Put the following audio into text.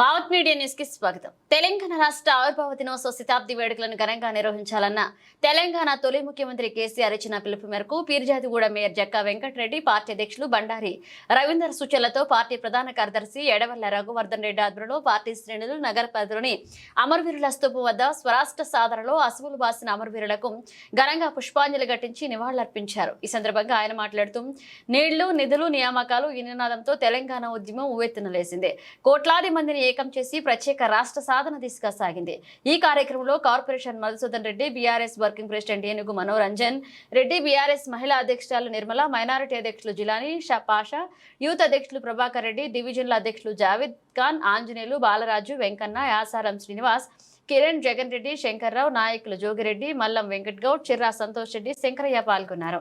Bhavat media న్యూస్కి స్వాగతం. తెలంగాణ రాష్ట్ర ఆవిర్భావ దినోత్సవ శతాబ్ది వేడుకలను ఘనంగా నిర్వహించాలన్న తెలంగాణ తొలి ముఖ్యమంత్రి కేసీఆర్ ఇచ్చిన పిలుపు మేరకు పీర్జాతిగూడ మేయర్ జక్కా వెంకటరెడ్డి పార్టీ అధ్యక్షులు బండారి రవీందర్ సూచనలతో పార్టీ ప్రధాన కార్యదర్శి ఎడవల్ల రఘువర్ధన్ రెడ్డి ఆధ్వర్యంలో పార్టీ శ్రేణులు నగర పరిధిలోని అమరవీరుల స్తూపం వద్ద స్వరాష్ట్ర సాధనలో అసువులు బాసిన అమరవీరులకు ఘనంగా పుష్పాంజలి ఘటించి నివాళులర్పించారు. ఈ సందర్భంగా ఆయన మాట్లాడుతూ నీళ్ళు నిధులు నియామకాలు ఈ నినాదంతో తెలంగాణ ఉద్యమం ఉవ్వెత్తున లేసింది కోట్లాది మందిని ఏకం చేసి ప్రత్యేక రాష్ట్ర సాధన దిశగా సాగింది. ఈ కార్యక్రమంలో corporation Madhusudan Reddy BRS working president Enugu Manoranjan Reddy BRS మహిళా అధ్యక్షురాలు నిర్మల మైనారిటీ అధ్యక్షులు జిలాని షా పాషా యూత్ అధ్యక్షులు ప్రభాకర్ రెడ్డి డివిజన్ల అధ్యక్షులు జావేద్ ఖాన్ ఆంజనేయులు బాలరాజు వెంకన్న యాసారం శ్రీనివాస్ కిరణ్ జగన్ రెడ్డి శంకర్రావు నాయకులు జోగిరెడ్డి మల్లం వెంకట్ గౌడ్ చిర్రా సంతోష్ రెడ్డి శంకరయ్య పాల్గొన్నారు.